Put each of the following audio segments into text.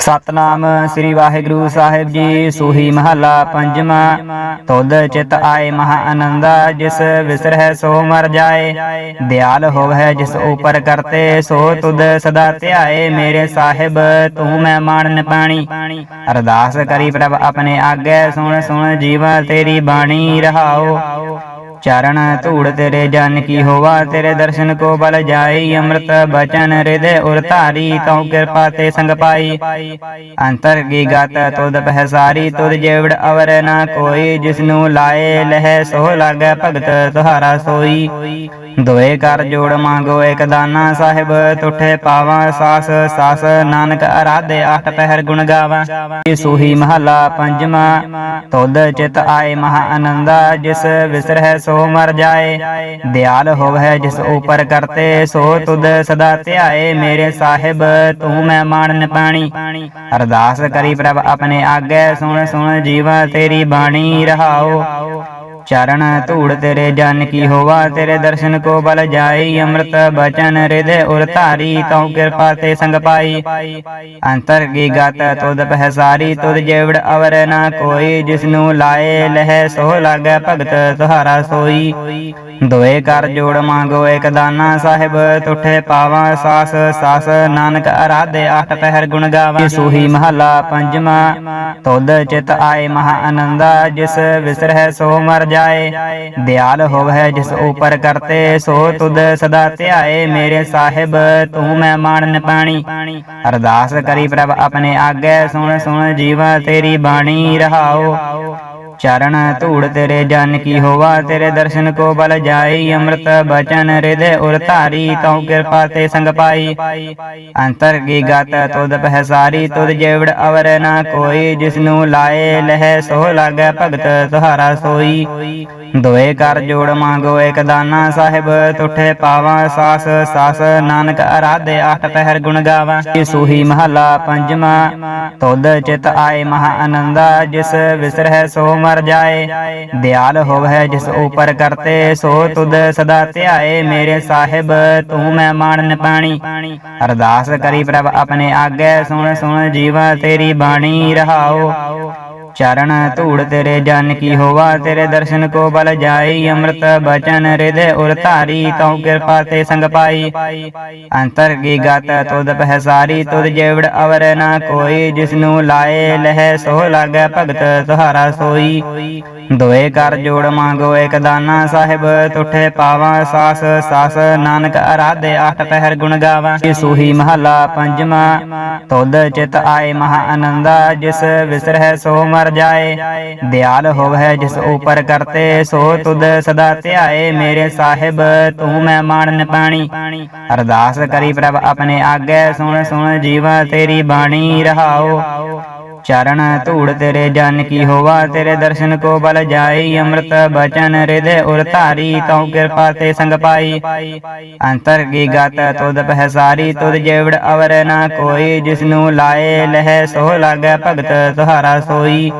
ਸਤਨਾਮ ਸ੍ਰੀ ਵਾਹਿਗੁਰੂ ਸਾਹਿਬ ਜੀ, ਸੂਹੀ ਮਹੱਲਾ ਪੰਜਵਾਂ। ਤੁਧ ਚਿਤ ਆਏ ਮਹਾ ਆਨੰਦਾ ਜਿਸ ਵਿਸਰਹਿ ਸੋ ਮਰ ਜਾਏ। ਦਿਆਲ ਹੋਵੈ ਜਿਸ ਉਪਰ ਕਰਤੇ, ਸੋ ਤੁਧ ਸਦਾ ਧਿਆਏ ਮੇਰੇ ਸਾਹਿਬ, ਤੂੰ ਮੈਂ ਮਾਣਨ ਪਾਣੀ ਅਰਦਾਸ ਕਰੀ ਪ੍ਰਭ ਆਪਣੇ ਆਗੇ, ਸੁਣ ਸੁਣ ਜੀਵਾ ਤੇਰੀ ਬਾਣੀ ਰਹਾਓ। ਚਰਨ ਧੂੜ ਤੇਰੇ ਜਨ ਕੀ ਹੋਵਾ, ਤੇਰੇ ਦਰਸ਼ਨ ਕੋ ਬਲ ਜਾਈ, ਅੰਮ੍ਰਿਤ ਬਚਨ ਹਿਰਦੇ ਉਰ ਧਾਰੀ, ਤਉ ਕਿਰਪਾ ਤੇ ਸੰਗ ਪਾਈ। ਅੰਤਰ ਕੀ ਗਤ ਤੁਧ ਪਹਿਸਾਰੀ ਤੁਧ ਜੇਵੜ ਅਵਰ ਨਾ ਕੋਈ, ਜਿਸਨੂੰ ਲਾਏ ਲਹਿ ਸੋ ਲਾਗੈ ਭਗਤ ਤੁਹਾਰਾ ਸੋਈ। ਦੋਏ ਕਰ ਜੋੜ ਮੰਗੋ ਇੱਕ ਦਾਨਾ ਸਾਹਿਬ, ਤੁਠੇ ਪਾਵਾਂ ਸਾਸ ਸਾਸ ਨਾਨਕ ਅਰਾਧੇ ਅਠ ਪਹਿਰ ਗੁਣ ਗਾਵਾਂ। ਇਹ ਸੂਹੀ ਮਹੱਲਾ ਪੰਜਵਾਂ, ਤੁਧ ਚਿਤ ਆਏ ਮਹਾ ਆਨੰਦਾ ਜਿਸ ਵਿਸਰਹਿ ਸੋ ਮਰ ਜਾਏ, ਦਿਆਲ ਹੋਵੈ ਜਿਸ ਉਪਰ ਕਰਤੇ, ਸੋ ਤੁਧ ਸਦਾ ਧਿਆਏ ਮੇਰੇ ਸਾਹਿਬ, ਤੂੰ ਮੈਂ ਮਾਣਨ ਪਾਣੀ। ਅਰਦਾਸ ਕਰੀ ਪ੍ਰਭ ਆਪਣੇ ਆਗੇ, ਸੁਣ ਸੁਣ ਜੀਵਾ ਤੇਰੀ ਬਾਣੀ ਰਹਾਓ। ਚਰਨ ਧੂੜ ਤੇਰੇ ਜਨ ਕੀ ਹੋਵਾ, ਤੇਰੇ ਦਰਸ਼ਨ ਕੋ ਬਲ ਜਾਈ, ਅੰਮ੍ਰਿਤ ਬਚਨ ਹਿਰਦੇ ਉਰ ਧਾਰੀ, ਤਉ ਕਿਰਪਾ ਤੇ ਸੰਗ ਪਾਈ। ਅੰਤਰ ਕੀ ਗਤ, ਤੁਧ ਪਹਿਸਾਰੀ ਤੁਧ ਜੇਵੜ ਅਵਰ ਨਾ ਕੋਈ, ਜਿਸਨੂੰ ਲਾਏ ਲਹਿ ਸੋ ਲਾਗੈ ਭਗਤ ਤੁਹਾਰਾ ਸੋਈ। ਦੋਏ ਕਰ ਜੋੜ ਮੰਗੋ ਇੱਕ ਦਾਨਾ ਸਾਹਿਬ, ਤੁਠੇ ਪਾਵਾਂ ਸਾਸ ਸਾਸ ਨਾਨਕ ਅਰਾਧੇ ਅੱਠ ਪਹਿਰ ਗੁਣ ਗਾਵਾਂ। ਸੂਹੀ ਮਹਲਾ ਪੰਜਵਾਂ, ਤੁਧ ਚਿਤ ਆਏ ਮਹਾ ਆਨੰਦਾ ਜਿਸ ਵਿਸਰਹਿ ਸੋ ਮਰ ਜਾਏ। ਦਿਆਲ ਹੋਵੈ ਜਿਸ ਉਪਰ ਕਰਤੇ, ਸੋ ਤੁਧ ਸਦਾ ਧਿਆਏ ਮੇਰੇ ਸਾਹਿਬ, ਤੂੰ ਮੈਂ ਮਾਣਨ ਪਾਣੀ ਅਰਦਾਸ ਕਰੀ ਪ੍ਰਭ ਆਪਣੇ ਆਗੇ, ਸੁਣ ਸੁਣ, ਜੀਵਾ ਤੇਰੀ ਬਾਣੀ ਰਹਾਓ। ਚਰਨ ਧੂੜ ਤੇਰੇ ਜਨ ਕੀ ਹੋਵਾ, ਤੇਰੇ ਦਰਸ਼ਨ ਕੋ ਬਲ ਜਾਈ, ਅੰਮ੍ਰਿਤ ਬਚਨ ਹਿਰਦੇ ਉਰ ਧਾਰੀ, ਤਉ ਕਿਰਪਾ ਤੇ ਸੰਗ ਪਾਈ। ਅੰਤਰ ਕੀ ਗਤ ਤੁਧ ਪਹਿਸਾਰੀ, ਤੁਧ ਜੇਵੜ ਅਵਰ ਨਾ ਕੋਈ, ਜਿਸਨੂੰ ਲਾਏ ਲਹਿ ਸੋ ਲਾਗੈ ਭਗਤ ਤੁਹਾਰਾ ਸੋਈ। ਦੋਏ ਕਰ ਜੋੜ ਮੰਗੋ ਇੱਕ ਦਾਨਾ ਸਾਹਿਬ, ਤੁਠੇ ਪਾਵਾਂ ਸਾਸ ਸਾਸ ਨਾਨਕ ਅਰਾਧੇ ਅੱਠ ਪਹਿਰ ਗੁਣ ਗਾਵਾਂ। ਸੂਹੀ ਮਹੱਲਾ ਪੰਜਵਾਂ, ਤੁਧ ਚਿਤ ਆਏ ਮਹਾ ਆਨੰਦਾ ਜਿਸ ਵਿਸਰਹਿ ਸੋ ਮਰ ਜਾਏ। ਦਿਆਲ ਹੋਵੈ ਜਿਸ ਉਪਰ ਕਰਤੇ, ਸੋ ਤੁਧ ਸਦਾ ਧਿਆਏ ਮੇਰੇ ਸਾਹਿਬ, ਤੂੰ ਮੈਂ ਮਾਣਨ ਪਾਣੀ। ਅਰਦਾਸ ਕਰੀ ਪ੍ਰਭ ਆਪਣੇ ਆਗੇ, ਸੁਣ ਸੁਣ, ਜੀਵਾ ਤੇਰੀ ਬਾਣੀ ਰਹਾਓ। ਚਰਨ ਧੂੜ ਤੇਰੇ ਜਨ ਕੀ ਹੋਵਾ, ਤੇਰੇ ਦਰਸ਼ਨ ਕੋ ਬਲ ਜਾਈ, ਅੰਮ੍ਰਿਤ ਬਚਨ ਹਿਰਦੇ ਉਰ ਧਾਰੀ, ਤਉ ਕਿਰਪਾ ਤੇ ਸੰਗ ਪਾਈ। ਅੰਤਰ ਕੀ ਗਤ ਤੁਧ ਪਹਿਸਾਰੀ, ਤੁਧ ਜੇਵੜ ਅਵਰ ਨਾ ਕੋਈ, ਜਿਸਨੂੰ ਲਾਏ ਲਹਿ ਸੋ ਲਾਗੈ ਭਗਤ ਤੁਹਾਰਾ ਸੋਈ। ਦੋਏ ਕਰ ਜੋੜ ਮੰਗੋ ਇੱਕ ਦਾਨਾ ਸਾਹਿਬ, ਤੁਠੇ ਪਾਵਾਂ ਸਾਸ ਸਾਸ ਨਾਨਕ ਅਰਾਧੇ ਅੱਠ ਪਹਿਰ ਗੁਣ ਗਾਵਾਂ। ਸੂਹੀ ਮਹੱਲਾ ਪੰਜਵਾਂ, ਤੁਧ ਚਿਤ ਆਏ ਮਹਾ ਆਨੰਦਾ ਜਿਸ ਵਿਸਰਹਿ ਸੋ ਮਰ ਜਾਏ। ਦਿਆਲ ਹੋਵੈ ਜਿਸ ਉਪਰ ਕਰਤੇ, ਸੋ ਤੁਧ ਸਦਾ ਧਿਆਏ ਮੇਰੇ ਸਾਹਿਬ, ਤੂੰ ਮੈਂ ਮਾਣਨ ਪਾਣੀ। ਅਰਦਾਸ ਕਰੀ ਪ੍ਰਭ ਆਪਣੇ ਆਗੇ, ਸੁਣ ਸੁਣ ਜੀਵਾ ਤੇਰੀ ਬਾਣੀ ਰਹਾਓ। ਚਰਨ ਧੂੜ ਤੇਰੇ ਜਨ ਕੀ ਹੋਵਾ, ਤੇਰੇ ਦਰਸ਼ਨ ਕੋ ਬਲ ਜਾਈ, ਅੰਮ੍ਰਿਤ ਬਚਨ ਹਿਰਦੇ ਉਰ ਧਾਰੀ, ਤਉ ਕਿਰਪਾ ਤੇ ਸੰਗ ਪਾਈ। ਅੰਤਰ ਕੀ ਗਤ ਤੁਧ ਪਹਿਸਾਰੀ, ਤੁਧ ਜੇਵੜ ਅਵਰ ਨਾ ਕੋਈ, ਜਿਸਨੂੰ ਲਾਏ ਲਹਿ ਸੋ ਲਾਗੈ ਭਗਤ ਤੁਹਾਰਾ ਸੋਈ।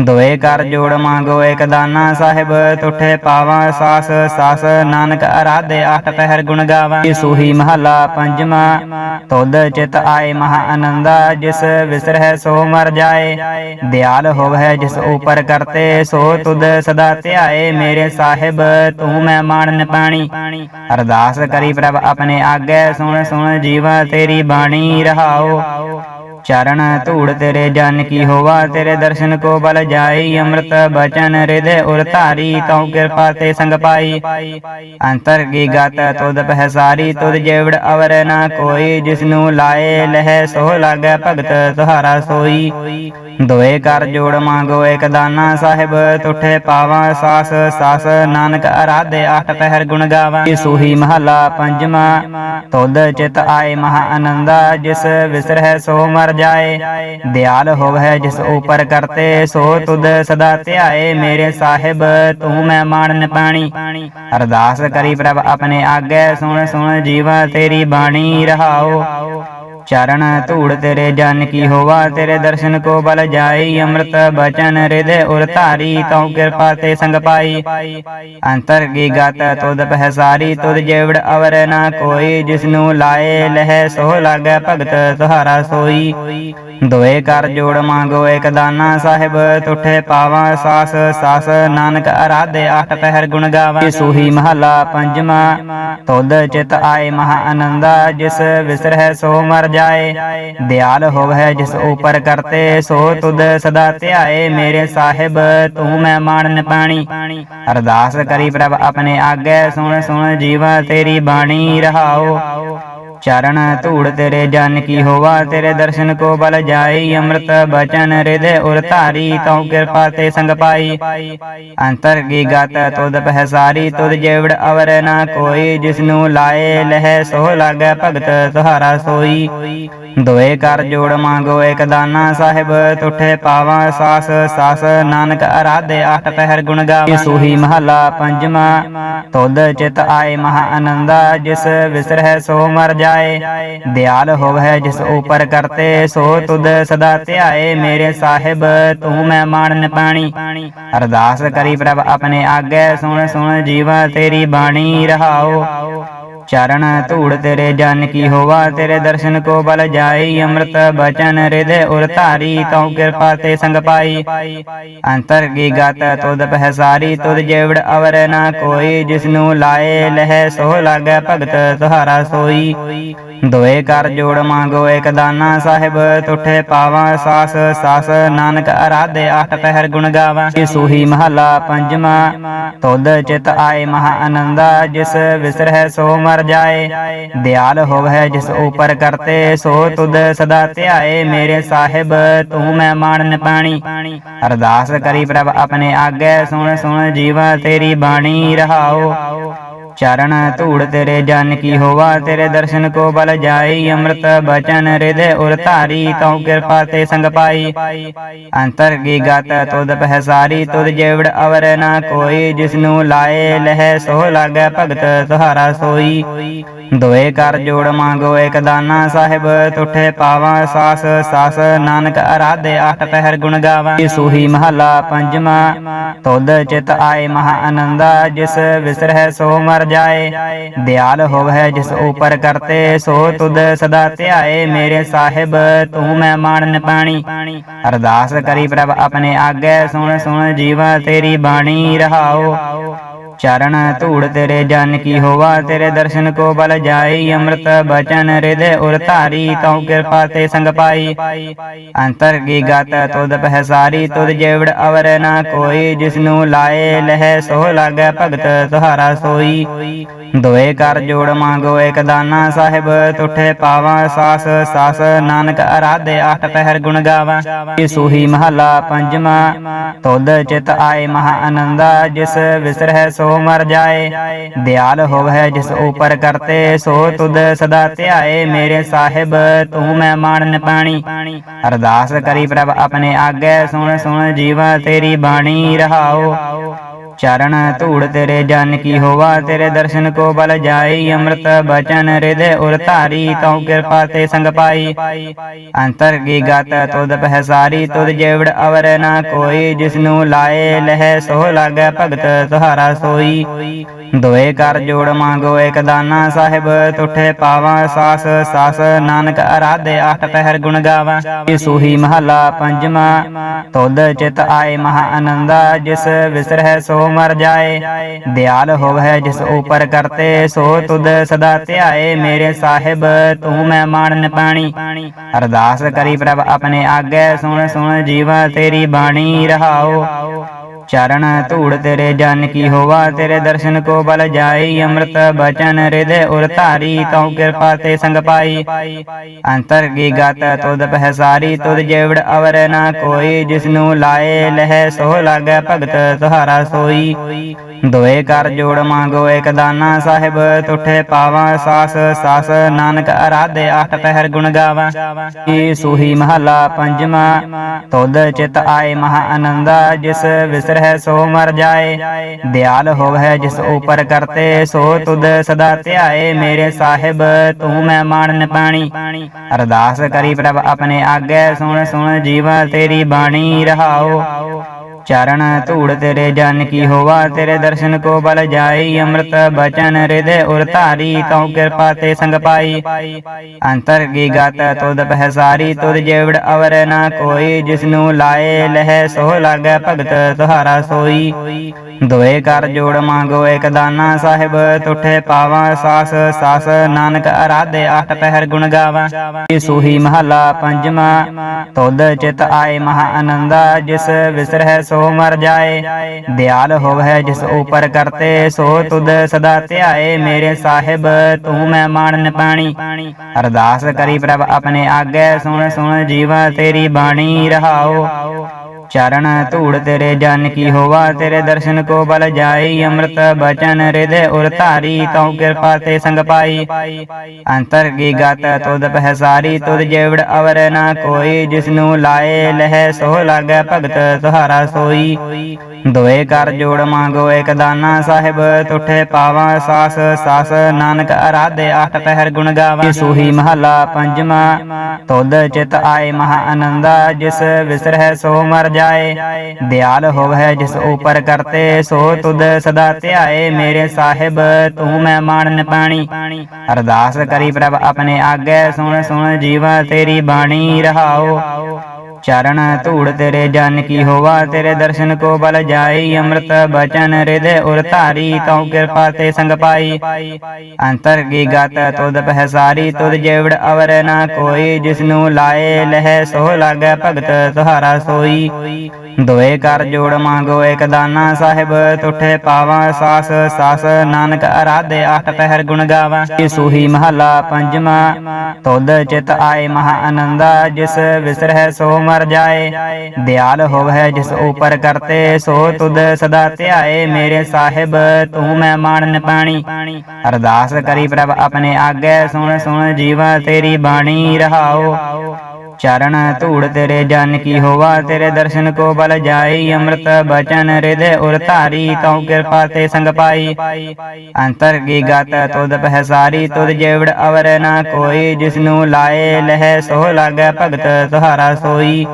ਦੋਏ ਕਰ ਜੋੜ ਮੰਗੋ ਇੱਕ ਦਾਨਾ ਸਾਹਿਬ, ਤੁਠੇ ਪਾਵਾਂ ਸਾਸ ਸਾਸ ਨਾਨਕ ਅਰਾਧੇ ਅੱਠ ਪਹਿਰ ਗੁਣ ਗਾਵਾਂ। ਇਹ ਸੂਹੀ ਮਹੱਲਾ ਪੰਜਵਾਂ, ਤੁਧ ਚਿਤ ਆਏ ਮਹਾ ਆਨੰਦਾ, ਜਿਸ ਵਿਸਰਹਿ ਸੋ ਮਰ ਜਾਏ। ਦਿਆਲ ਹੋਵੈ ਜਿਸ ਉਪਰ ਕਰਤੇ, ਸੋ ਤੁਧ ਸਦਾ ਧਿਆਏ ਮੇਰੇ ਸਾਹਿਬ, ਤੂੰ ਮੈਂ ਮਾਣਨ ਪਾਣੀ। ਅਰਦਾਸ ਕਰੀ ਪ੍ਰਭ ਆਪਣੇ ਆਗੇ, ਸੁਣ ਸੁਣ ਜੀਵਾ ਤੇਰੀ ਬਾਣੀ ਰਹਾਓ। ਚਰਨ ਧੂੜ ਤੇਰੇ ਜਨ ਕੀ ਹੋਵਾ, ਤੇਰੇ ਦਰਸ਼ਨ ਕੋ ਬਲ ਜਾਈ, ਅੰਮ੍ਰਿਤ ਬਚਨ ਹਿਰਦੇ ਉਰ ਧਾਰੀ, ਤਉ ਕਿਰਪਾ ਤੇ ਸੰਗ ਪਾਈ। ਅੰਤਰ ਕੀ ਗਤ, ਤੁਧ ਪਹਿਸਾਰੀ ਤੁਧ ਜੇਵੜ ਅਵਰ ਨਾ ਕੋਈ, ਜਿਸਨੂੰ ਲਾਏ ਲਹਿ ਸੋ ਲਾਗੈ ਭਗਤ ਤੁਹਾਰਾ ਸੋਈ। ਦੋਏ ਕਰ ਜੋੜ ਮੰਗੋ ਇੱਕ ਦਾਨਾ ਸਾਹਿਬ, ਤੁਠੇ ਪਾਵਾਂ ਸਾਸ ਸਾਸ ਨਾਨਕ ਅਰਾਧੇ ਅੱਠ ਪਹਿਰ ਗੁਣ ਗਾਵਾਂ। ਇਹ ਸੂਹੀ ਮਹੱਲਾ ਪੰਜਵਾਂ, ਤੁਧ ਚਿਤ ਆਏ ਮਹਾ ਆਨੰਦਾ ਜਿਸ ਵਿਸਰਹਿ ਸੋ ਮਰ ਜਾਏ। ਦਿਆਲ ਹੋਵੈ ਜਿਸ ਉਪਰ ਕਰਤੇ, ਸੋ ਤੁਧ ਸਦਾ ਧਿਆਏ। ਮੇਰੇ ਸਾਹਿਬ, ਤੂੰ ਮੈਂ ਮਾਣਨ ਪਾਣੀ। ਅਰਦਾਸ ਕਰੀ ਪ੍ਰਭ ਆਪਣੇ ਆਗੇ। ਸੁਣ ਸੁਣ, ਜੀਵਾ ਤੇਰੀ ਬਾਣੀ ਰਹਾਓ। ਚਰਨ ਧੂੜ ਤੇਰੇ ਜਨ ਕੀ ਹੋਵਾ, ਤੇਰੇ ਦਰਸ਼ਨ ਕੋ ਬਲ ਜਾਈ, ਅੰਮ੍ਰਿਤ ਬਚਨ ਹਿਰਦੇ ਉਰ ਧਾਰੀ, ਤਉ ਕਿਰਪਾ ਤੇ ਸੰਗ ਪਾਈ। ਅੰਤਰ ਕੀ ਗਤ ਤੁਧ ਪਹਿਸਾਰੀ, ਤੁਧ ਜੇਵੜ ਅਵਰ ਨਾ ਕੋਈ, ਜਿਸਨੂੰ ਲਾਏ ਲਹਿ ਸੋ ਲਾਗੈ ਭਗਤ ਤੁਹਾਰਾ ਸੋਈ। ਦੋਏ ਕਰ ਜੋੜ ਮੰਗੋ ਇੱਕ ਦਾਨਾ ਸਾਹਿਬ, ਤੁਠੇ ਪਾਵਾਂ ਸਾਸ ਸਾਸ ਨਾਨਕ ਅਰਾਧੇ ਅੱਠ ਪਹਿਰ ਗੁਣ ਗਾਵਾਂ। ਸੂਹੀ ਮਹਲਾ ਪੰਜਵਾ, ਤੁਧ ਚਿਤ ਆਏ ਮਹਾ ਆਨੰਦਾ ਜਿਸ ਵਿਸਰਹਿ ਸੋ ਮਰ ਜਾਏ, ਦਿਆਲ ਹੋਵੈ ਜਿਸ ਉਪਰ ਕਰਤੇ, ਸੋ ਤੁਧ ਸਦਾ ਧਿਆਏ ਮੇਰੇ ਸਾਹਿਬ, ਤੂੰ ਮੈਂ ਮਾਣਨ ਪਾਣੀ। ਅਰਦਾਸ ਕਰੀ ਪ੍ਰਭ ਆਪਣੇ ਆਗੇ, ਸੁਣ ਸੁਣ ਜੀਵਾ ਤੇਰੀ ਬਾਣੀ ਰਹਾਓ। ਚਰਨ ਧੂੜ ਤੇਰੇ ਜਨ ਕੀ ਹੋਵਾ, ਤੇਰੇ ਦਰਸ਼ਨ ਕੋ ਬਲ ਜਾਈ, ਅੰਮ੍ਰਿਤ ਬਚਨ ਹਿਰਦੇ ਉਰ ਧਾਰੀ, ਤਉ ਕਿਰਪਾ ਤੇ ਸੰਗ ਪਾਈ। ਅੰਤਰ ਕੀ ਗਤ ਤੁਧ ਪਹਿਸਾਰੀ, ਤੁਧ ਜੇਵੜ ਅਵਰ ਨਾ ਕੋਈ, ਜਿਸਨੂੰ ਲਾਏ ਲਹਿ ਸੋ ਲਾਗੈ ਭਗਤ ਤੁਹਾਰਾ ਸੋਈ। ਦੋਏ ਕਰ ਜੋੜ ਮੰਗੋ ਇੱਕ ਦਾਨਾ ਸਾਹਿਬ, ਤੁਠੇ ਪਾਵਾਂ ਸਾਸ ਸਾਸ ਨਾਨਕ ਅਰਾਧੇ ਅੱਠ ਪਹਿਰ ਗੁਣ ਗਾਵੇ। ਸੂਹੀ ਮਹਲਾ ਪੰਜਵਾ, ਤੁਧ ਚਿਤ ਆਏ ਮਹਾ ਆਨੰਦਾ ਜਿਸ ਵਿਸਰਹਿ ਸੋ ਮਰ ਜਾ ਜਾਏ। ਦਿਆਲ ਹੋਵੈ ਜਿਸ ਉਪਰ ਕਰਤੇ, ਸੋ ਤੁਧ ਸਦਾ ਧਿਆਏ। ਮੇਰੇ ਸਾਹਿਬ, ਤੂੰ ਮੈਂ ਮਾਣਨ ਪਾਣੀ। ਅਰਦਾਸ ਕਰੀ ਪ੍ਰਭ ਆਪਣੇ ਆਗੇ। ਸੁਣ ਸੁਣ, ਜੀਵਾ ਤੇਰੀ ਬਾਣੀ ਰਹਾਓ। ਚਰਨ ਧੂੜ ਤੇਰੇ ਜਨ ਕੀ ਹੋਵਾ, ਤੇਰੇ ਦਰਸ਼ਨ ਕੋ ਬਲ ਜਾਈ ਅੰਮ੍ਰਿਤ ਬਚਨ ਹਿਰਦੇ ਉਰ ਧਾਰੀ, ਤਉ ਕਿਰਪਾ ਤੇ ਸੰਗ ਪਾਈ। ਅੰਤਰ ਕੀ ਗਤ ਤੁਧ ਪਹਿਸਾਰੀ ਤੁਧ ਜੇਵੜ ਅਵਰ ਨਾ ਕੋਈ, ਜਿਸਨੂੰ ਲਾਏ ਲਹਿ ਸੋ ਲਾਗੈ ਭਗਤ ਤੁਹਾਰਾ ਸੋਈ। ਦੋਏ ਕਰ ਜੋੜ ਮੰਗੋ ਇੱਕ ਦਾਨਾ ਸਾਹਿਬ, ਤੁਠੇ ਪਾਵਾਂ ਸਾਸ ਸਾਸ ਨਾਨਕ ਅਰਾਧੇ ਅਠ ਪਹਿਰ ਗੁਣ ਗਾਵਾਂ। ਸੂਹੀ ਮਹਲਾ ਪੰਜਵਾ, ਤੁਧ ਚਿਤ ਆਏ ਮਹਾ ਆਨੰਦਾ ਜਿਸ ਵਿਸਰਹਿ ਸੋ ਮਰ ਜਾਏ। ਦਿਆਲ ਹੋਵੈ ਜਿਸ ਉਪਰ ਕਰਤੇ, ਸੋ ਤੁਧ ਸਦਾ ਧਿਆਏ ਮੇਰੇ ਸਾਹਿਬ, ਤੂੰ ਮੈਂ ਮਾਣਨ ਪਾਣੀ। ਅਰਦਾਸ ਕਰੀ ਪ੍ਰਭ ਆਪਣੇ ਆਗੇ, ਸੁਣ ਸੁਣ, ਜੀਵਾ ਤੇਰੀ ਬਾਣੀ ਰਹਾਓ। ਚਰਨ ਧੂੜ ਤੇਰੇ ਜਨ ਕੀ ਹੋਵਾ, ਤੇਰੇ ਦਰਸ਼ਨ ਕੋ ਬਲ ਜਾਈ, ਅੰਮ੍ਰਿਤ ਬਚਨ ਹਿਰਦੇ ਉਰ ਧਾਰੀ, ਤਉ ਕਿਰਪਾ ਤੇ ਸੰਗ ਪਾਈ। ਅੰਤਰ ਕੀ ਗਤ ਤੁਧ ਪਹਿਸਾਰੀ, ਤੁਧ ਜੇਵੜ ਅਵਰ ਨਾ ਕੋਈ, ਜਿਸਨੂੰ ਲਾਏ ਲਹਿ ਸੋ ਲਾਗੈ ਭਗਤ ਤੁਹਾਰਾ ਸੋਈ। ਦੋਏ ਕਰ ਜੋੜ ਮੰਗੋ ਇੱਕ ਦਾਨਾ ਸਾਹਿਬ, ਤੁਠੇ ਪਾਵਾਂ ਸਾਸ ਸਾਸ ਨਾਨਕ ਅਰਾਧੇ ਅੱਠ ਪਹਿਰ ਗੁਣ ਗਾਵਾਂ। ਸੂਹੀ ਮਹਲਾ ਪੰਜਵਾ, ਤੁਧ ਚਿਤ ਆਏ ਮਹਾ ਆਨੰਦਾ ਜਿਸ ਵਿਸਰਹਿ ਸੋ ਮਰ ਜਾਏ। ਦਿਆਲ ਹੋਵੈ ਜਿਸ ਉਪਰ ਕਰਤੇ, ਸੋ ਤੁਧ ਸਦਾ ਧਿਆਏ ਮੇਰੇ ਸਾਹਿਬ, ਤੂੰ ਮੈਂ ਮਾਣਨ ਪਾਣੀ। ਅਰਦਾਸ ਕਰੀ ਪ੍ਰਭ ਆਪਣੇ ਆਗੇ, ਸੁਣ ਸੁਣ, ਜੀਵਾ ਤੇਰੀ ਬਾਣੀ ਰਹਾਓ। ਚਰਨ ਧੂੜ ਤੇਰੇ ਜਨ ਕੀ ਹੋਵਾ, ਤੇਰੇ ਦਰਸ਼ਨ ਕੋ ਬਲ ਜਾਈ, ਅੰਮ੍ਰਿਤ ਬਚਨ ਹਿਰਦੇ ਉਰ ਧਾਰੀ, ਤਉ ਕਿਰਪਾ ਤੇ ਸੰਗ ਪਾਈ। ਅੰਤਰ ਕੀ ਗਤ ਤੁਧ ਪਹਿਸਾਰੀ, ਤੁਧ ਜੇਵੜ ਅਵਰ ਨਾ ਕੋਈ, ਜਿਸਨੂੰ ਲਾਏ ਲਹਿ ਸੋ ਲਾਗੈ ਭਗਤ ਤੁਹਾਰਾ ਸੋਈ। ਦੋਏ ਕਰ ਜੋੜ ਮੰਗੋ ਇੱਕ ਦਾਨਾ ਸਾਹਿਬ, ਤੁਠੇ ਪਾਵਾਂ ਸਾਸ ਸਾਸ ਨਾਨਕ ਅਰਾਧੇ ਅਠ ਪਹਿਰ ਗੁਣ ਗਾਵਾਂ। ਸੂਹੀ ਮਹਲਾ ਪੰਜਵਾ, ਤੁਧ ਚਿਤ ਆਏ ਮਹਾ ਆਨੰਦਾ ਜਿਸ ਵਿਸਰਹਿ ਸੋ ਮਰ ਜਾਏ, ਦਿਆਲ ਹੋਵੈ ਜਿਸ ਉਪਰ ਕਰਤੇ, ਸੋ ਤੁਧ ਸਦਾ ਧਿਆਏ ਮੇਰੇ ਸਾਹਿਬ, ਤੂੰ ਮੈਂ ਮਾਣਨ ਪਾਣੀ ਅਰਦਾਸ ਕਰੀ ਪ੍ਰਭ ਆਪਣੇ ਆਗੇ, ਸੁਣ ਸੁਣ ਜੀਵਾ ਤੇਰੀ ਬਾਣੀ ਰਹਾਓ। ਚਰਨ ਧੂੜ ਤੇਰੇ ਜਨ ਕੀ ਹੋਵਾ, ਤੇਰੇ ਦਰਸ਼ਨ ਕੋ ਬਲ ਜਾਈ, ਅੰਮ੍ਰਿਤ ਬਚਨ ਹਿਰਦੇ ਉਰ ਧਾਰੀ, ਤਉ ਕਿਰਪਾ ਤੇ ਸੰਗ ਪਾਈ। ਅੰਤਰ ਕੀ ਗਤ ਤੁਧ ਪਹਿਸਾਰੀ, ਤੁਧ ਜੇਵੜ ਅਵਰ ਨਾ ਕੋਈ, ਜਿਸਨੂੰ ਲਾਏ ਲਹਿ ਸੋ ਲਾਗੈ ਭਗਤ ਤੁਹਾਰਾ ਸੋਈ। ਦੋਏ ਕਰ ਜੋੜ ਮੰਗੋ ਇੱਕ ਦਾਨਾ ਸਾਹਿਬ, ਤੁਠੇ ਪਾਵਾਂ ਸਾਸ ਸਾਸ ਨਾਨਕ ਅਰਾਧੇ ਅਠ ਪਹਿਰ ਗੁਣ ਗਾਵਾਂ। ਸੂਹੀ ਮਹਲਾ ਪੰਜਵਾ, ਤੁਧ ਚਿਤ ਆਏ ਮਹਾ ਆਨੰਦਾ ਜਿਸ ਵਿਸਰਹਿ ਸੋ ਮਰ ਜਾਏ। ਦਿਆਲ ਹੋਵੈ ਜਿਸ ਉਪਰ ਕਰਤੇ, ਸੋ ਤੁਧ ਸਦਾ ਧਿਆਏ ਮੇਰੇ ਸਾਹਿਬ, ਤੂੰ ਮੈਂ ਮਾਣਨ ਪਾਣੀ ਅਰਦਾਸ ਕਰੀ ਪ੍ਰਭ ਆਪਣੇ ਆਗੇ, ਸੁਣ ਸੁਣ ਜੀਵਾ ਤੇਰੀ ਬਾਣੀ ਰਹਾਓ। ਚਰਨ ਧੂੜ ਤੇਰੇ ਜਨ ਕੀ ਹੋਵਾ, ਤੇਰੇ ਦਰਸ਼ਨ ਕੋ ਬਲ ਜਾਈ, ਅੰਮ੍ਰਿਤ ਬਚਨ ਹਿਰਦੇ ਉਰ ਧਾਰੀ, ਤਉ ਕਿਰਪਾ ਤੇ ਸੰਗ ਪਾਈ। ਅੰਤਰ ਕੀ ਗਤ ਤੁਧ ਪਹਿਸਾਰੀ, ਤੁਧ ਜੇਵੜ ਅਵਰ ਨਾ ਕੋਈ, ਜਿਸਨੂੰ ਲਾਏ ਲਹਿ ਸੋ ਲਾਗੈ ਭਗਤ ਤੁਹਾਰਾ ਸੋਈ। ਦੋਏ ਕਰ ਜੋੜ ਮੰਗੋ ਇੱਕ ਦਾਨਾ ਸਾਹਿਬ, ਤੁਠੇ ਪਾਵਾਂ ਸਾਸ ਸਾਸ ਨਾਨਕ ਅਰਾਧੇ ਅਠ ਪਹਿਰ ਗੁਣ ਗਾਵਾਂ। ਏ ਸੂਹੀ ਮਹਲਾ ਪੰਜਵਾ, ਤੁਧ ਚਿਤ ਆਏ ਮਹਾ ਆਨੰਦਾ ਜਿਸ ਵਿਸਰ ਹੈ, ਸੋ ਮਰ ਜਾਏ। ਦਿਆਲ ਹੋਵੈ ਜਿਸ ਉਪਰ ਕਰਤੇ, ਸੋ ਤੁਧ ਸਦਾ ਧਿਆਏ ਮੇਰੇ ਸਾਹਿਬ, ਤੂੰ ਮੈਂ ਮਾਣਨ ਪਾਣੀ। ਅਰਦਾਸ ਕਰੀ ਪ੍ਰਭ ਆਪਣੇ ਆਗੇ, ਸੁਣ ਸੁਣ, ਜੀਵਾ ਤੇਰੀ ਬਾਣੀ ਰਹਾਓ। ਚਰਨ ਧੂੜ ਤੇਰੇ ਜਨ ਕੀ ਹੋਵਾ ਤੇਰੇ ਦਰਸ਼ਨ ਕੋ ਬਲ ਜਾਈ, ਅੰਮ੍ਰਿਤ ਬਚਨ ਹਿਰਦੇ ਉਰ ਧਾਰੀ, ਤਉ ਕਿਰਪਾ ਤੇ ਸੰਗ ਪਾਈ। ਅੰਤਰ ਕੀ ਗਤ ਤੁਧ ਪਹਿਸਾਰੀ ਤੁਧ ਜੇਵੜ ਅਵਰ ਨਾ ਕੋਈ, ਜਿਸਨੂੰ ਲਾਏ ਲਹਿ ਸੋ ਲਾਗੈ ਭਗਤ ਤੁਹਾਰਾ ਸੋਈ। ਦੋਏ ਕਰ ਜੋੜ ਮੰਗੋ ਇੱਕ ਦਾਨਾ ਸਾਹਿਬ, ਤੁਠੇ ਪਾਵਾਂ ਸਾਸ ਸਾਸ ਨਾਨਕ ਅਰਾਧੇ ਆਠ ਪਹਿਰ ਗੁਣ ਗਾਵਾਂ। ਇਹ ਸੋਹੀ ਮਹਲਾ ਪੰਜਵਾ, ਤੁਧ ਚਿਤ ਆਏ ਮਹਾ ਆਨੰਦਾ ਜਿਸ ਵਿਸਰਹਿ ਸੋ ਮਰ ਜਾਏ। ਦਿਆਲ ਹੋਵੈ ਜਿਸ ਉਪਰ ਕਰਤੇ, ਸੋ ਤੁਧ ਸਦਾ ਧਿਆਏ ਮੇਰੇ ਸਾਹਿਬ, ਤੂੰ ਮੈਂ ਮਾਣਨ ਪਾਣੀ। ਅਰਦਾਸ ਕਰੀ ਪ੍ਰਭ ਆਪਣੇ ਆਗੇ, ਸੁਣ ਸੁਣ, ਜੀਵਾ ਤੇਰੀ ਬਾਣੀ ਰਹਾਓ। ਚਰਨ ਧੂੜ ਤੇਰੇ ਜਨ ਕੀ ਹੋਵਾ ਤੇਰੇ ਦਰਸ਼ਨ ਕੋ ਬਲ ਜਾਈ ਅੰਮ੍ਰਿਤ ਬਚਨ ਹਿਰਦੇ ਉਰ ਧਾਰੀ ਤਉ ਕਿਰਪਾ ਤੇ ਸੰਗ ਪਾਈ। ਅੰਤਰ ਕੀ ਗਤ ਤੁਧ ਪਹਿਸਾਰੀ ਤੁਧ ਜੇਵੜ ਅਵਰ ਨਾ ਕੋਈ ਜਿਸਨੂੰ ਲਾਏ ਲਹਿ ਸੋ ਲਾਗੈ ਭਗਤ ਤੁਹਾਰਾ ਸੋਈ। ਦੋਏ ਕਰ ਜੋੜ ਮੰਗੋ ਇੱਕ ਦਾਨਾ ਸਾਹਿਬ ਤੁਠੇ ਪਾਵਾਂ ਸਾਸ ਸਾਸ ਨਾਨਕ ਅਰਾਧੇ ਆਠ ਪਹਿਰ ਗੁਣ ਗਾਵਾਂ। ਸੋਹੀ ਮਹਲਾ ਪੰਜਵਾ ਤੁਧ ਚਿਤ ਆਏ ਮਹਾ ਆਨੰਦਾ ਜਿਸ ਵਿਸਰਹਿ ਸੋ ਮਰ ਜਾਏ। ਦਿਆਲ ਹੋਵੈ ਜਿਸ ਉਪਰ ਕਰਤੇ, ਸੋ ਤੁਧ ਸਦਾ ਧਿਆਏ ਮੇਰੇ ਸਾਹਿਬ, ਤੂੰ ਮੈਂ ਮਾਣਨ ਪਾਣੀ। ਅਰਦਾਸ ਕਰੀ ਪ੍ਰਭ ਆਪਣੇ ਆਗੇ, ਸੁਣ ਸੁਣ ਜੀਵਾ ਤੇਰੀ ਬਾਣੀ ਰਹਾਓ। ਚਰਨ ਧੂੜ ਤੇਰੇ ਜਨ ਕੀ ਹੋਵਾ, ਤੇਰੇ ਦਰਸ਼ਨ ਕੋ ਬਲ ਜਾਈ, ਅੰਮ੍ਰਿਤ ਬਚਨ ਹਿਰਦੇ ਉਰ ਧਾਰੀ, ਤਉ ਕਿਰਪਾ ਤੇ ਸੰਗ ਪਾਈ। ਅੰਤਰ ਕੀ ਗਤ ਤੁਧ ਪਹਿਸਾਰੀ, ਤੁਧ ਜੇਵੜ ਅਵਰ ਨਾ ਕੋਈ, ਜਿਸਨੂੰ ਲਾਏ ਲਹਿ ਸੋ ਲਾਗੈ ਭਗਤ ਤੁਹਾਰਾ ਸੋਈ। ਦੋਏ ਕਰ ਜੋੜ ਮੰਗੋ ਇੱਕ ਦਾਨਾ ਸਾਹਿਬ, ਤੁਠੇ ਪਾਵਾਂ ਸਾਸ ਸਾਸ ਨਾਨਕ ਅਰਾਧੇ ਆਠ ਪਹਿਰ ਗੁਣ ਗਾਵਾਂ। ਇਹ ਸੋਹੀ ਮਹਲਾ ਪੰਜਵਾ, ਤੁਧ ਚਿਤ ਆਏ ਮਹਾ ਆਨੰਦਾ ਜਿਸ ਵਿਸਰਹਿ ਸੋ ਮਰ ਜਾਏ। ਦਿਆਲ ਹੋਵੈ ਜਿਸ ਉਪਰ ਕਰਤੇ, ਸੋ ਤੁਧ ਸਦਾ ਧਿਆਏ ਮੇਰੇ ਸਾਹਿਬ, ਤੂੰ ਮੈਂ ਮਾਣਨ ਪਾਣੀ। ਅਰਦਾਸ ਕਰੀ ਪ੍ਰਭ ਆਪਣੇ ਆਗੇ, ਸੁਣ ਸੁਣ, ਜੀਵਾ ਤੇਰੀ ਬਾਣੀ ਰਹਾਓ। ਚਰਨ ਧੂੜ ਤੇਰੇ ਜਨ ਕੀ ਹੋਵਾ, ਤੇਰੇ ਦਰਸ਼ਨ ਕੋ ਬਲ ਜਾਈ, ਅੰਮ੍ਰਿਤ ਬਚਨ ਹਿਰਦੇ ਉਰ ਧਾਰੀ, ਤਉ ਕਿਰਪਾ ਤੇ ਸੰਗ ਪਾਈ। ਅੰਤਰ ਕੀ ਗਤ ਤੁਧ ਪਹਿਸਾਰੀ, ਤੁਧ ਜੇਵੜ ਅਵਰ ਨਾ ਕੋਈ, ਜਿਸਨੂੰ ਲਾਏ ਲਹਿ ਸੋ ਲਾਗੈ ਭਗਤ ਤੁਹਾਰਾ ਸੋਈ।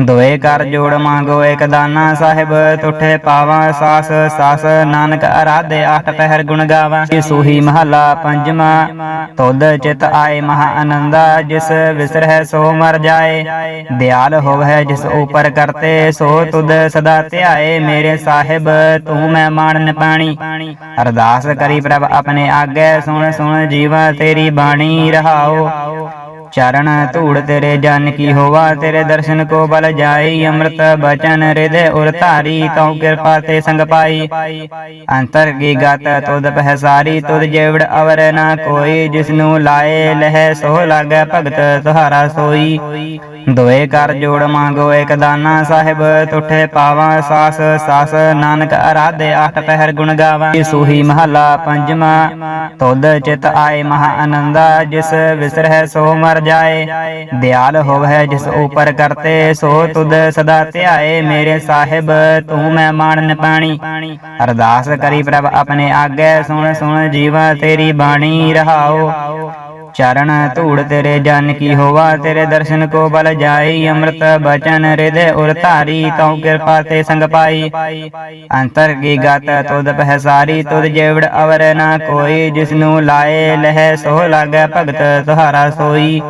ਦੋਏ ਕਰ ਜੋੜ ਮੰਗੋ ਇੱਕ ਦਾਨਾ ਸਾਹਿਬ, ਤੁਠੇ ਪਾਵਾਂ ਸਾਸ ਸਾਸ ਨਾਨਕ ਅਰਾਧੇ ਆਠ ਪਹਿਰ ਗੁਣ ਗਾਵਾਂ। ਇਹ ਸੋਹੀ ਮਹਲਾ ਪੰਜਵਾ, ਤੁਧ ਚਿਤ ਆਏ ਮਹਾ ਆਨੰਦਾ ਜਿਸ ਵਿਸਰਹਿ ਸੋ ਮਰ ਜਾਏ। ਦਿਆਲ ਹੋਵੈ ਜਿਸ ਉਪਰ ਕਰਤੇ, ਸੋ ਤੁਧ ਸਦਾ ਧਿਆਏ ਮੇਰੇ ਸਾਹਿਬ, ਤੂੰ ਮੈਂ ਮਾਣਨ ਪਾਣੀ ਅਰਦਾਸ ਕਰੀ ਪ੍ਰਭ ਆਪਣੇ ਆਗੇ, ਸੁਣ ਸੁਣ, ਜੀਵਾ ਤੇਰੀ ਬਾਣੀ ਰਹਾਓ। ਚਰਨ ਧੂੜ ਤੇਰੇ ਜਨ ਕੀ ਹੋਵਾ, ਤੇਰੇ ਦਰਸ਼ਨ ਕੋ ਬਲ ਜਾਈ, ਅੰਮ੍ਰਿਤ ਬਚਨ ਹਿਰਦੇ ਉਰ ਧਾਰੀ, ਤਉ ਕਿਰਪਾ ਤੇ ਸੰਗ ਪਾਈ। ਅੰਤਰ ਕੀ ਗਤ ਤੁਧ ਪਹਿਸਾਰੀ, ਤੁਧ ਜੇਵੜ ਅਵਰ ਨਾ ਕੋਈ, ਜਿਸਨੂੰ ਲਾਏ ਲਹਿ ਸੋ ਲਾਗੈ ਭਗਤ ਤੁਹਾਰਾ ਸੋਈ। ਦੋਏ ਕਰ ਜੋੜ ਮੰਗੋ ਇੱਕ ਦਾਨਾ ਸਾਹਿਬ, ਤੁਠੇ ਪਾਵਾਂ ਸਾਸ ਸਾਸ ਨਾਨਕ ਅਰਾਧੇ ਆਠ ਪਹਿਰ ਗੁਣ ਗਾਵਾਂ। ਇਹ ਸੋਹੀ ਮਹਲਾ ਪੰਜਵਾ, ਤੁਧ ਚਿਤ ਆਏ ਮਹਾ ਆਨੰਦਾ ਜਿਸ ਵਿਸਰਹਿ ਸੋ ਮਰ ਜਾਏ, ਦਿਆਲ ਹੋਵੈ ਜਿਸ ਉਪਰ ਕਰਤੇ, ਸੋ ਤੁਧ ਸਦਾ ਧਿਆਏ ਮੇਰੇ ਸਾਹਿਬ, ਤੂੰ ਮੈਂ ਮਾਣਨ ਪਾਣੀ। ਅਰਦਾਸ ਕਰੀ ਪ੍ਰਭ ਆਪਣੇ ਆਗੇ, ਸੁਣ ਸੁਣ, ਜੀਵਾ ਤੇਰੀ ਬਾਣੀ ਰਹਾਓ। ਚਰਨ ਧੂੜ ਤੇਰੇ ਜਨ ਕੀ ਹੋਵਾ? ਤੇਰੇ ਦਰਸ਼ਨ ਕੋ ਬਲ ਜਾਈ। ਅੰਮ੍ਰਿਤ ਬਚਨ ਹਿਰਦੇ ਉਰ ਧਾਰੀ, ਤਉ ਕਿਰਪਾ ਤੇ ਸੰਗ ਪਾਈ। ਅੰਤਰ ਕੀ ਗਤ ਤੁਧ ਪਹਿਸਾਰੀ, ਤੁਧ ਜੇਵੜ ਅਵਰ ਨਾ ਕੋਈ। ਜਿਸਨੂੰ ਲਾਏ ਲਹਿ ਸੋ ਲਾਗੈ ਭਗਤ ਤੁਹਾਰਾ ਸੋਈ।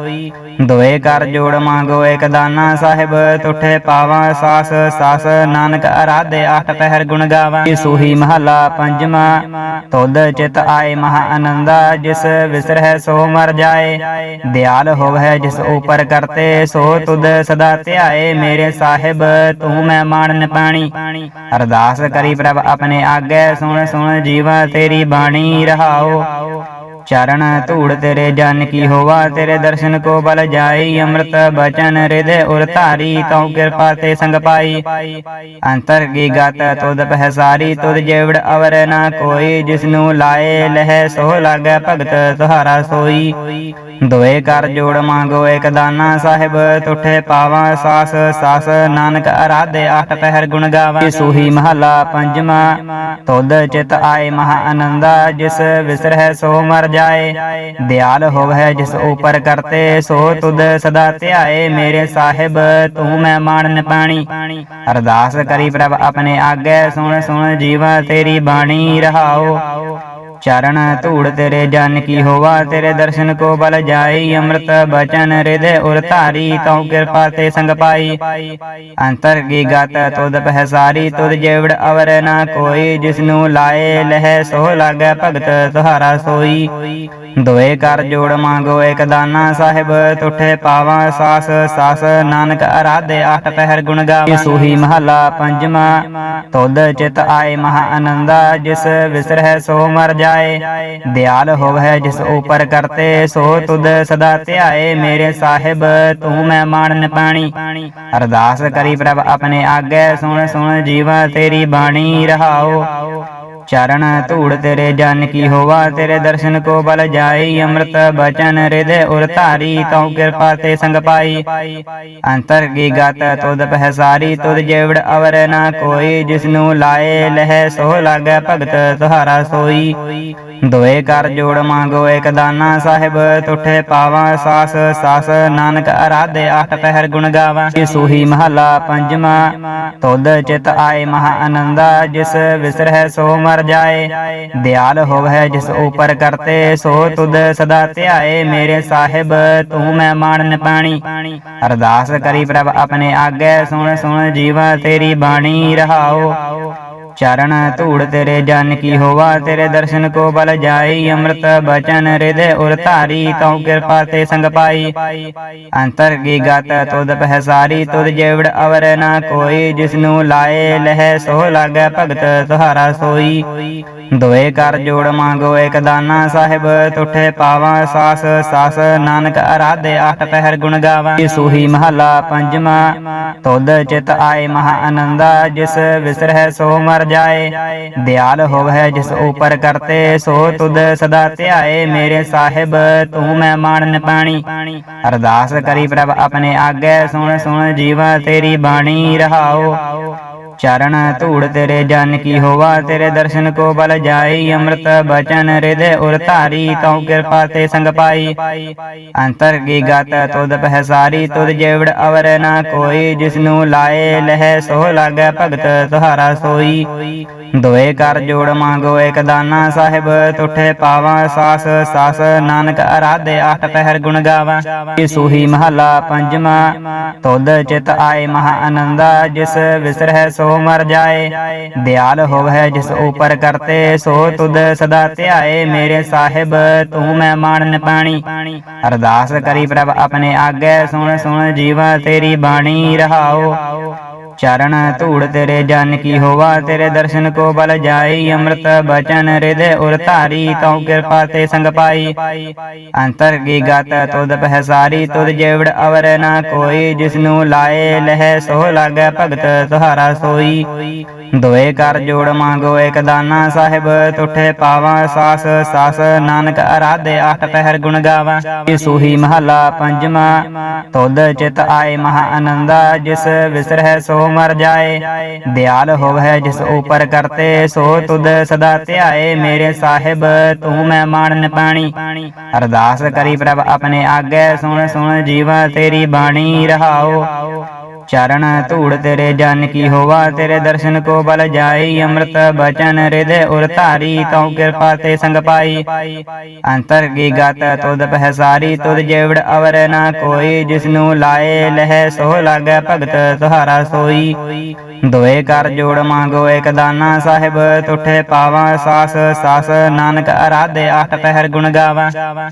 ਦੋਏ ਕਰ ਜੋੜ ਮੰਗੋ ਇੱਕ ਦਾਨਾ ਸਾਹਿਬ, ਤੁਠੇ ਪਾਵਾਂ ਸਾਸ। ਸਾਸ ਨਾਨਕ ਅਰਾਧੇ ਆਠ ਪਹਿਰ ਗੁਣ ਗਾਵਾਂ। ਇਹ ਸੋਹੀ ਮਹਲਾ ਪੰਜਵਾ। ਤੁਧ ਚਿਤ ਆਏ ਮਹਾ ਆਨੰਦਾ ਜਿਸ ਵਿਸਰਹਿ ਸੋ ਮਰ ਜਾਏ। ਦਿਆਲ ਹੋਵੈ ਜਿਸ ਉਪਰ ਕਰਤੇ, ਸੋ ਤੁਧ ਸਦਾ ਧਿਆਏ ਮੇਰੇ ਸਾਹਿਬ, ਤੂੰ ਮੈਂ ਮਾਣਨ ਪਾਣੀ। ਅਰਦਾਸ ਕਰੀ ਪ੍ਰਭ ਆਪਣੇ ਆਗੇ, ਸੁਣ ਸੁਣ ਜੀਵਾ ਤੇਰੀ ਬਾਣੀ ਰਹਾਓ। ਚਰਨ ਧੂੜ ਤੇਰੇ ਜਨ ਕੀ ਹੋਵਾ, ਤੇਰੇ ਦਰਸ਼ਨ ਕੋ ਬਲ ਜਾਈ, ਅੰਮ੍ਰਿਤ ਬਚਨ ਹਿਰਦੇ ਉਰ ਧਾਰੀ, ਤਉ ਕਿਰਪਾ ਤੇ ਸੰਗ ਪਾਈ। ਅੰਤਰ ਕੀ ਗਤ ਤੁਧ ਪਹਿਸਾਰੀ, ਤੁਧ ਜੇਵੜ ਅਵਰ ਨਾ ਕੋਈ, ਜਿਸਨੂੰ ਲਾਏ ਲਹਿ ਸੋ ਲਾਗੈ ਭਗਤ ਤੁਹਾਰਾ ਸੋਈ। ਦੋਏ ਕਰ ਜੋੜ ਮੰਗੋ ਇੱਕ ਦਾਨਾ ਸਾਹਿਬ, ਤੁਠੇ ਪਾਵਾਂ ਸਾਸ ਸਾਸ ਨਾਨਕ ਅਰਾਧੇ ਆਠ ਪਹਿਰ ਗੁਣ ਗਾਵਾਂ। ਸੂਹੀ ਮਹਲਾ ਪੰਜਵਾਂ, ਤੁਧ ਚਿਤ ਆਏ ਮਹਾ ਆਨੰਦਾ ਜਿਸ ਵਿਸਰਹਿ ਸੋ ਮਰ ਜਾਏ। ਦਿਆਲ ਹੋਵੈ ਜਿਸ ਉਪਰ ਕਰਤੇ, ਸੋ ਤੁਧ ਸਦਾ ਧਿਆਏ ਮੇਰੇ ਸਾਹਿਬ, ਤੂੰ ਮੈਂ ਮਾਣਨ ਪਾਣੀ ਅਰਦਾਸ ਕਰੀ ਪ੍ਰਭ ਆਪਣੇ ਆਗੇ, ਸੁਣ ਸੁਣ, ਜੀਵਾ ਤੇਰੀ ਬਾਣੀ ਰਹਾਓ। ਚਰਨ ਧੂੜ ਤੇਰੇ ਜਨ ਕੀ ਹੋਵਾ, ਤੇਰੇ ਦਰਸ਼ਨ ਕੋ ਬਲ ਜਾਈ ਅੰਮ੍ਰਿਤ ਬਚਨ ਹਿਰਦੇ ਉਰ ਧਾਰੀ, ਤਉ ਕਿਰਪਾ ਤੇ ਸੰਗ ਪਾਈ। ਅੰਤਰ ਕੀ ਗਤ ਤੁਧ ਪਹਿਸਾਰੀ, ਤੁਧ ਜੇਵੜ ਅਵਰ ਨਾ ਕੋਈ, ਜਿਸਨੂੰ ਲਾਏ ਲਹਿ ਸੋ ਲਾਗੈ ਭਗਤ ਤੁਹਾਰਾ ਸੋਈ। ਦੋਏ ਕਰ ਜੋੜ ਮੰਗੋ ਇੱਕ ਦਾਨਾ ਸਾਹਿਬ, ਤੁਠੇ ਪਾਵਾਂ ਸਾਸ ਸਾਸ ਨਾਨਕ ਅਰਾਧੇ ਆਠ ਪਹਿਰ ਗੁਣ ਗਾਵਾਂ। ਸੂਹੀ ਮਹਲਾ ਪੰਜਵਾਂ, ਤੁਧ ਚਿਤ ਆਏ ਮਹਾ ਆਨੰਦਾ ਜਿਸ ਵਿਸਰਹਿ ਸੋ ਮਰ ਜਾ ਜਾਏ। ਦਿਆਲ ਹੋਵੈ ਜਿਸ ਉਪਰ ਕਰਤੇ, ਸੋ ਤੁਧ ਸਦਾ ਧਿਆਏ ਮੇਰੇ ਸਾਹਿਬ, ਤੂੰ ਮੈਂ ਮਾਣਨ ਪਾਣੀ। ਅਰਦਾਸ ਕਰੀ ਪ੍ਰਭ ਆਪਣੇ ਆਗੇ, ਸੁਣ ਸੁਣ ਜੀਵਾ ਤੇਰੀ ਬਾਣੀ ਰਹਾਓ। ਚਰਨ ਧੂੜ ਤੇਰੇ ਜਨ ਕੀ ਹੋਵਾ, ਤੇਰੇ ਦਰਸ਼ਨ ਕੋ ਬਲ ਜਾਈ, ਅੰਮ੍ਰਿਤ ਬਚਨ ਹਿਰਦੇ ਉਰ ਧਾਰੀ, ਤਉ ਕਿਰਪਾ ਤੇ ਸੰਗ ਪਾਈ। ਅੰਤਰ ਕੀ ਗਤ ਤੁਧ ਪਹਿਸਾਰੀ, ਤੁਧ ਜੇਵੜ ਅਵਰ ਨਾ ਕੋਈ, ਜਿਸਨੂੰ ਲਾਏ ਲਹਿ ਸੋ ਲਾਗੈ ਭਗਤ ਤੁਹਾਰਾ ਸੋਈ। ਦੋਏ ਕਰ ਜੋੜ ਮੰਗੋ ਇੱਕ ਦਾਨਾ ਸਾਹਿਬ, ਤੁਠੇ ਪਾਵਾਂ ਸਾਸ ਸਾਸ ਨਾਨਕ ਅਰਾਧੇ ਆਠ ਪਹਿਰ ਗੁਣ ਗਾਵਾਂ। ਸੂਹੀ ਮਹਲਾ ਪੰਜਵਾਂ, ਤੁਧ ਚਿਤ ਆਏ ਮਹਾ ਆਨੰਦਾ, ਜਿਸ ਵਿਸਰਹਿ ਸੋ ਮਰ ਜਾਏ, ਦਿਆਲ ਹੋਵੈ ਜਿਸ ਉਪਰ ਕਰਤੇ, ਸੋ ਤੁਧ ਸਦਾ ਧਿਆਏ ਮੇਰੇ ਸਾਹਿਬ, ਤੂੰ ਮੈਂ ਮਾਣਨ ਪਾਣੀ। ਅਰਦਾਸ ਕਰੀ ਪ੍ਰਭ ਆਪਣੇ ਆਗੇ, ਸੁਣ ਸੁਣ, ਜੀਵਾ ਤੇਰੀ ਬਾਣੀ ਰਹਾਓ। ਚਰਨ ਧੂੜ ਤੇਰੇ ਜਨ ਕੀ ਹੋਵਾ, ਤੇਰੇ ਦਰਸ਼ਨ ਕੋ ਬਲ ਜਾਈ, ਅੰਮ੍ਰਿਤ ਬਚਨ ਹਿਰਦੇ ਉਰ ਧਾਰੀ, ਤਉ ਕਿਰਪਾ ਤੇ ਸੰਗ ਪਾਈ। ਅੰਤਰ ਕੀ ਗਤ ਤੁਧ ਪਹਿਸਾਰੀ, ਤੁਧ ਜੇਵੜ ਅਵਰ ਨਾ ਕੋਈ, ਜਿਸਨੂੰ ਲਾਏ ਲਹਿ ਸੋ ਲਾਗੈ ਭਗਤ ਤੁਹਾਰਾ ਸੋਈ। ਦੋਏ ਕਰ ਜੋੜ ਮੰਗੋ ਇੱਕ ਦਾਨਾ ਸਾਹਿਬ, ਤੁਠੇ ਪਾਵਾਂ ਸਾਸ ਸਾਸ ਨਾਨਕ ਅਰਾਧੇ ਆਠ ਪਹਿਰ ਗੁਣ ਗਾਵਾਂ। ਸੂਹੀ ਮਹਲਾ ਪੰਜਵਾਂ, ਤੁਧ ਚਿਤ ਆਏ ਮਹਾ ਆਨੰਦਾ, ਜਿਸ ਵਿਸਰਹਿ ਸੋ ਮਰ ਜਾਏ। ਦਿਆਲ ਹੋਵੈ ਜਿਸ ਉਪਰ ਕਰਤੇ, ਸੋ ਤੁਧ ਸਦਾ ਧਿਆਏ ਮੇਰੇ ਸਾਹਿਬ, ਤੂੰ ਮੈਂ ਮਾਣਨ ਪਾਣੀ। ਅਰਦਾਸ ਕਰੀ ਪ੍ਰਭ ਆਪਣੇ ਆਗੇ, ਸੁਣ ਸੁਣ ਜੀਵਾ ਤੇਰੀ ਬਾਣੀ ਰਹਾਓ। ਚਰਨ ਧੂੜ ਤੇਰੇ ਜਨ ਕੀ ਹੋਵਾ, ਤੇਰੇ ਦਰਸ਼ਨ ਕੋ ਬਲ ਜਾਈ, ਅੰਮ੍ਰਿਤ ਬਚਨ ਹਿਰਦੇ ਉਰ ਧਾਰੀ, ਤਉ ਕਿਰਪਾ ਤੇ ਸੰਗ ਪਾਈ। ਅੰਤਰ ਕੀ ਗਤ, ਤੁਧ ਪਹਿਸਾਰੀ ਤੁਧ ਜੇਵੜ ਅਵਰ ਨਾ ਕੋਈ, ਜਿਸਨੂੰ ਲਾਏ ਲਹਿ ਸੋ ਲਾਗੈ ਭਗਤ ਤੁਹਾਰਾ ਸੋਈ। ਦੋਏ ਕਰ ਜੋੜ ਮੰਗੋ ਇੱਕ ਦਾਨਾ ਸਾਹਿਬ, ਤੁਠੇ ਪਾਵਾਂ ਸਾਸ ਸਾਸ ਨਾਨਕ ਅਰਾਧੇ ਆਠ ਪਹਿਰ ਗੁਣ ਗਾਵਾਂ। ਸੂਹੀ ਮਹਲਾ ਪੰਜਵਾਂ, ਤੁਧ ਚਿਤ ਆਏ ਮਹਾ ਆਨੰਦਾ, ਜਿਸ ਵਿਸਰਹਿ ਸੋ ਮਰ ਜਾਏ, ਦਿਆਲ ਹੋਵੈ ਜਿਸ ਉਪਰ ਕਰਤੇ, ਸੋ ਤੁਧ ਸਦਾ ਧਿਆਏ ਮੇਰੇ ਸਾਹਿਬ, ਤੂੰ ਮੈਂ ਮਾਣਨ ਪਾਣੀ। ਅਰਦਾਸ ਕਰੀ ਪ੍ਰਭ ਆਪਣੇ ਆਗੇ, ਸੁਣ ਸੁਣ ਜੀਵਾ ਤੇਰੀ ਬਾਣੀ ਰਹਾਓ। ਚਰਨ ਧੂੜ ਤੇਰੇ ਜਨ ਕੀ ਹੋਵਾ, ਤੇਰੇ ਦਰਸ਼ਨ ਕੋ ਬਲ ਜਾਈ, ਅੰਮ੍ਰਿਤ ਬਚਨ ਹਿਰਦੇ ਉਰ ਧਾਰੀ, ਤਉ ਕਿਰਪਾ ਤੇ ਸੰਗ ਪਾਈ। ਅੰਤਰ ਕੀ ਗਤ ਤੁਧ ਪਹਿਸਾਰੀ ਤੁਧ ਜੇਵੜ ਅਵਰ ਨਾ ਕੋਈ, ਜਿਸਨੂੰ ਲਾਏ ਲਹਿ ਸੋ ਲਾਗੈ ਭਗਤ ਤੁਹਾਰਾ ਸੋਈ। ਦੋਏ ਕਰ ਜੋੜ ਮੰਗੋ ਇੱਕ ਦਾਨਾ ਸਾਹਿਬ, ਤੁਠੇ ਪਾਵਾਂ ਸਾਸ ਸਾਸ ਨਾਨਕ ਅਰਾਧੇ ਆਠ ਪਹਿਰ ਗੁਣ ਗਾਵਾਂ। ਸੂਹੀ ਮਹਲਾ ਪੰਜਵਾਂ, ਤੁਧ ਚਿਤ ਆਏ ਮਹਾ ਆਨੰਦਾ, ਜਿਸ ਵਿਸਰਹਿ ਸੋ ਮਰ ਜਾਏ, ਦਿਆਲ ਹੋਵੈ ਜਿਸ ਉਪਰ ਕਰਤੇ, ਸੋ ਤੁਧ ਸਦਾ ਧਿਆਏ ਮੇਰੇ ਸਾਹਿਬ, ਤੂੰ ਮੈਂ ਮਾਣਨ ਪਾਣੀ। ਅਰਦਾਸ ਕਰੀ ਪ੍ਰਭ ਆਪਣੇ ਆਗੇ, ਸੁਣ ਸੁਣ, ਜੀਵਾ ਤੇਰੀ ਬਾਣੀ ਰਹਾਓ। ਚਰਨ ਧੂੜ ਤੇਰੇ ਜਨ ਕੀ ਹੋਵਾ ਤੇਰੇ ਦਰਸ਼ਨ ਕੋ ਬਲ ਜਾਈ, ਅੰਮ੍ਰਿਤ ਬਚਨ ਹਿਰਦੇ ਉਰ ਧਾਰੀ, ਤਉ ਕਿਰਪਾ ਤੇ ਸੰਗ ਪਾਈ। ਅੰਤਰ ਕੀ ਗਤ ਤੁਧ ਪਹਿਸਾਰੀ, ਤੁਧ ਜੇਵੜ ਅਵਰ ਨਾ ਕੋਈ, ਜਿਸਨੂੰ ਲਾਏ ਲਹਿ ਸੋ ਲਾਗੈ ਭਗਤ ਤੁਹਾਰਾ ਸੋਈ। ਦੋਏ ਕਰ ਜੋੜ ਮੰਗੋ ਇੱਕ ਦਾਨਾ ਸਾਹਿਬ, ਤੁਠੇ ਪਾਵਾਂ ਸਾਸ ਸਾਸ ਨਾਨਕ ਅਰਾਧੇ ਆਠ ਪਹਿਰ ਗੁਣ ਗਾਵਾਂ।